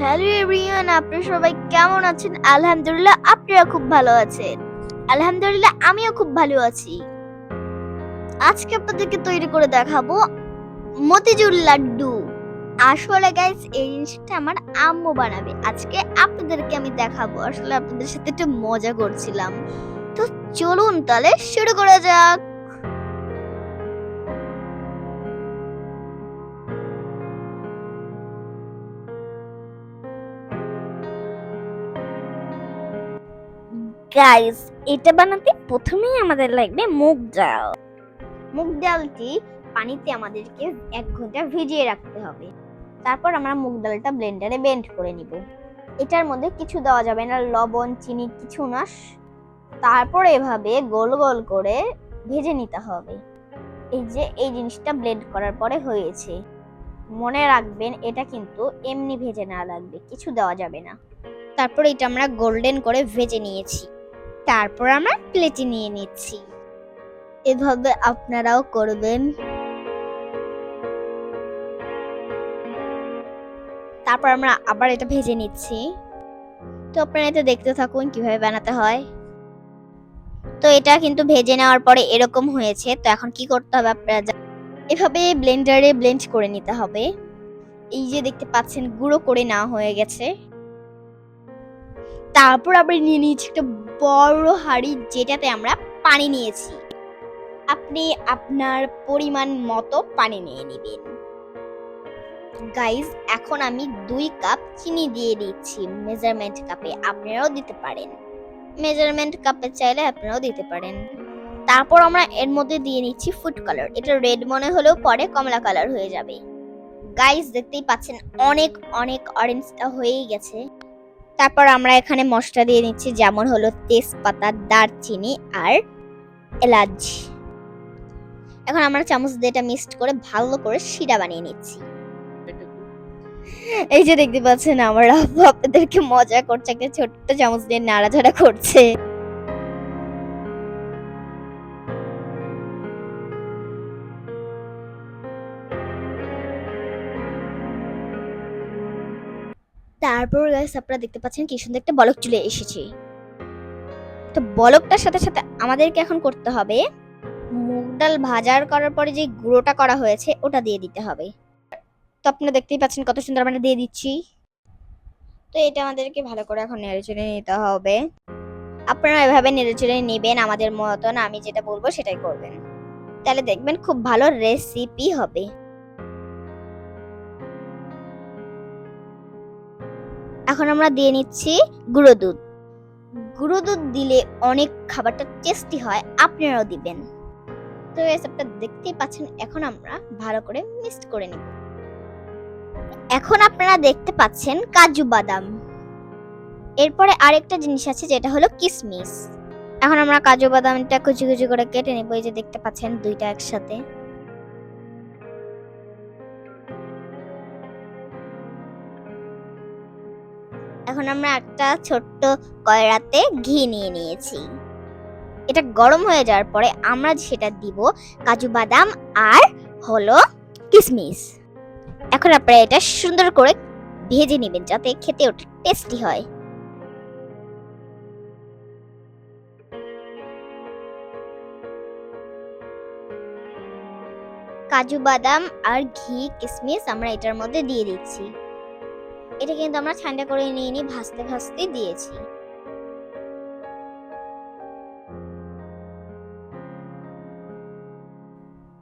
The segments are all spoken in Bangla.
হ্যালো এভরিওয়ান, আপনারা সবাই কেমন আছেন? আলহামদুলিল্লাহ আপনারা খুব ভালো আছেন। আলহামদুলিল্লাহ আমিও খুব ভালো আছি। আজকে আপনাদেরকে তৈরি করে দেখাবো মতিচুর লাড্ডু। আসলে গাইস এই জিনিসটা আমার আম্মু বানাবে। আজকে আপনাদেরকে আমি দেখাবো। আসলে আপনাদের সাথে একটু মজা করছিলাম। তো চলুন তাহলে শুরু করা যাক। গাইস এটা বানাতে প্রথমেই আমাদের লাগবে মুগ ডাল। মুগ ডালটি পানিতে আমাদেরকে এক ঘণ্টা ভিজিয়ে রাখতে হবে। তারপর আমরা মুগ ডালটা ব্লেন্ডারে বেন্ড করে নিব। এটার মধ্যে কিছু দেওয়া যাবে না, লবণ, চিনি, কিছু না। তারপর এভাবে গোল গোল করে ভেজে নিতে হবে। এই যে, এই জিনিসটা ব্লেন্ড করার পরে হয়েছে। মনে রাখবেন, এটা কিন্তু এমনি ভেজে না লাগবে, কিছু দেওয়া যাবে না। তারপর এটা আমরা গোল্ডেন করে ভেজে নিয়েছি। তারপর আমরা প্লেটে নিয়ে নিচ্ছি। এভাবে আপনারাও করবেন। তারপর আমরা আবার এটা ভেজে নিচ্ছি। তো আপনারা এটা দেখতে থাকুন কীভাবে বানাতে হয়। তো এটা কিন্তু ভেজে নেওয়ার পরে এরকম হয়েছে। তো এখন কি করতে হবে আপনারা এভাবে ব্লেন্ডারে ব্লেন্ড করে নিতে হবে। এই যে দেখতে পাচ্ছেন, গুঁড়ো করে না হয়ে গেছে। তারপর আবার নিয়ে নিয়েছি একটা বড় হাঁড়ি যেটাতে আমরা পানি নিয়েছি। আপনি আপনার পরিমাণ মতো পানি নিয়ে নেবেন। গাইজ এখন আমি দুই কাপ চিনি দিয়ে দিচ্ছি। মেজারমেন্ট কাপে আপনারাও দিতে পারেন। মেজারমেন্ট কাপে চাইলে আপনারাও দিতে পারেন। তারপর আমরা এর মধ্যে দিয়ে নিচ্ছি ফুড কালার এটা রেড মনে হলেও পরে কমলা কালার হয়ে যাবে। গাইজ দেখতেই পাচ্ছেন অনেক অনেক অরেঞ্জটা হয়েই গেছে। তারপর আমরা এখানে মশলা দিয়ে নিচ্ছি যেমন হলো তেজপাতা, দারচিনি আর এলাচ। এখন আমরা চামচ দিয়ে এটা মিক্সড করে ভালো করে শিরা বানিয়ে নিচ্ছি। এই যে দেখতে পাচ্ছেন, আমার আপনাদেরকে মজা করছে, একটা ছোট্ট চামচ দিয়ে নাড়াচাড়া করছে। তারপর গাইস আপনারা দেখতে পাচ্ছেন কি সুন্দর একটা বলক চলে এসেছে। তো বলকটার সাথে সাথে আমাদেরকে এখন করতে হবে মুগ ডাল ভাজার করার পরে যে গুঁড়োটা করা হয়েছে ওটা দিয়ে দিতে হবে। তো আপনারা দেখতেই পাচ্ছেন কত সুন্দর আমরা দিয়ে দিচ্ছি। তো এটা আমাদেরকে ভালো করে এখন নেড়েচেড়ে নিতে হবে। আপনারা এভাবে নেড়েচেড়ে নেবেন আমাদের মতন, আমি যেটা বলব সেটাই করবেন। তাহলে দেখবেন খুব ভালো রেসিপি হবে। এখন আমরা দিয়ে নিচ্ছি গুঁড়ো দুধ। গুঁড়ো দুধ দিলে অনেক খাবারটা টেস্টি হয় আপনারাও দিবেন। তো এসবটা দেখতেই পাচ্ছেন, এখন আমরা ভালো করে মিক্সড করে নিব। এখন আপনারা দেখতে পাচ্ছেন কাজু বাদাম। এরপরে আরেকটা জিনিস আছে, যেটা হলো কিসমিস। এখন আমরা কাজু বাদামটা কুচি কুচি করে কেটে নেব, এই যে দেখতে পাচ্ছেন দুইটা একসাথে। এখন আমরা একটা ছোট্ট কয়রাতে ঘি নিয়ে নিয়েছি। এটা গরম হয়ে যাওয়ার পরে আমরা সেটা দিব কাজু বাদাম আর হলো কিসমিস। এখন আপনারা এটা সুন্দর করে ভেজে নেবেন যাতে খেতে ওটা টেস্টি হয়। কাজু বাদাম আর ঘি, কিসমিস আমরা এটার মধ্যে দিয়ে দিচ্ছি। এটা কিন্তু আমরা ঠান্ডা করে নিয়ে নিয়ে ভাজতে ভাজতে দিয়েছি।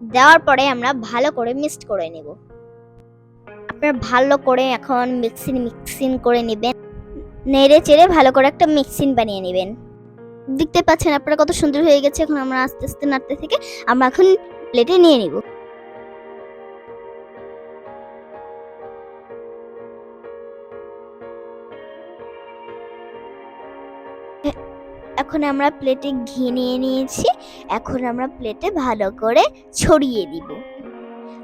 দেওয়ার পরে আমরা ভালো করে মিক্সড করে নেব। আপনারা ভালো করে এখন মিক্সিং মিক্সিং করে নেবেন। নেড়ে চেড়ে ভালো করে একটা মিক্সিং বানিয়ে নেবেন। দেখতে পাচ্ছেন আপনারা কত সুন্দর হয়ে গেছে। এখন আমরা আস্তে আস্তে নাড়তে থেকে আমরা এখন প্লেটে নিয়ে নিব। এখন আমরা প্লেটে ঘি নিয়ে নিয়েছি। এখন আমরা প্লেটে ভালো করে ছড়িয়ে দিব।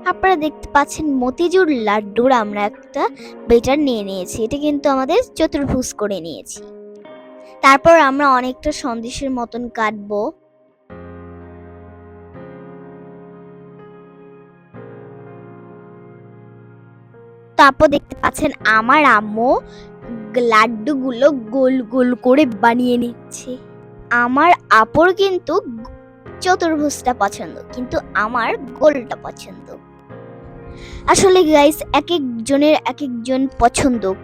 আপনারা দেখতে পাচ্ছেন মতিচুর লাড্ডুর আমরা একটা বেটার নিয়ে নিয়েছি। এটা কিন্তু আমাদের চতুর্ভুজ করে নিয়েছি। তারপর আমরা অনেকটা সন্দেশের মতন কাটবো। তারপর দেখতে পাচ্ছেন আমার আম্মু লাড্ডুগুলো গোল গোল করে বানিয়ে নিচ্ছে। আমার আপর কিন্তু চতুর্ভুজটা পছন্দ, কিন্তু আমার গোলটা পছন্দ। আসলে গাইস এক একজনের এক একজন পছন্দ।